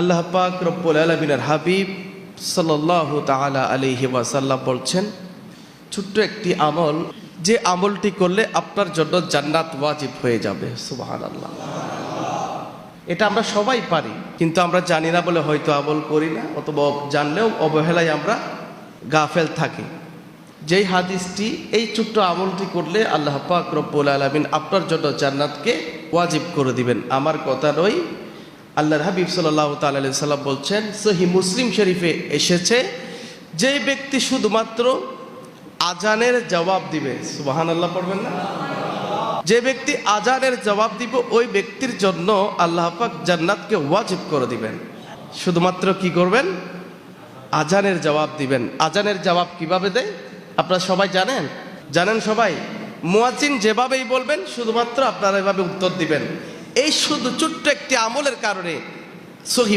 আল্লাহ পাক রব্বুল আলমিনের হাবিব সাল্লাহ তাআলা আলিহি ওয়াসাল্লাম বলছেন, ছোট্ট একটি আমল, যে আমলটি করলে আপনার জন্য জান্নাত ওয়াজিব হয়ে যাবে। সুবাহান আল্লাহ এটা আমরা সবাই পারি, কিন্তু আমরা জানি না বলে হয়তো আমল করি না, অথবা জানলেও অবহেলায় আমরা গাফেল থাকি। যেই হাদিসটি, এই ছোট্ট আমলটি করলে আল্লাহ পাক রব্বুল আলমিন আপনার জন্য জান্নাতকে ওয়াজিব করে দিবেন। আমার কথা নয় আল্লাহর হাবিব সাল্লাহ তাল্লাহ সাল্লাম বলছেন সহি মুসলিম শরীফে এসেছে, যে ব্যক্তি শুধুমাত্র আজানের জবাব দিবে সুবাহান আল্লাহ পড়বেন না? যে ব্যক্তি আজানের জবাব দিব, ওই ব্যক্তির জন্য আল্লাহ পাক জান্নাতকে ওয়াজিব করে দিবেন। শুধুমাত্র কি করবেন? আজানের জবাব দিবেন। আজানের জবাব কীভাবে দেয়? আপনারা সবাই জানেন? জানেন সবাই? মুয়াজিন যেভাবেই বলবেন, শুধুমাত্র আপনারা এভাবে উত্তর দিবেন। এই শুধু ছোট্ট একটি আমলের কারণে সহি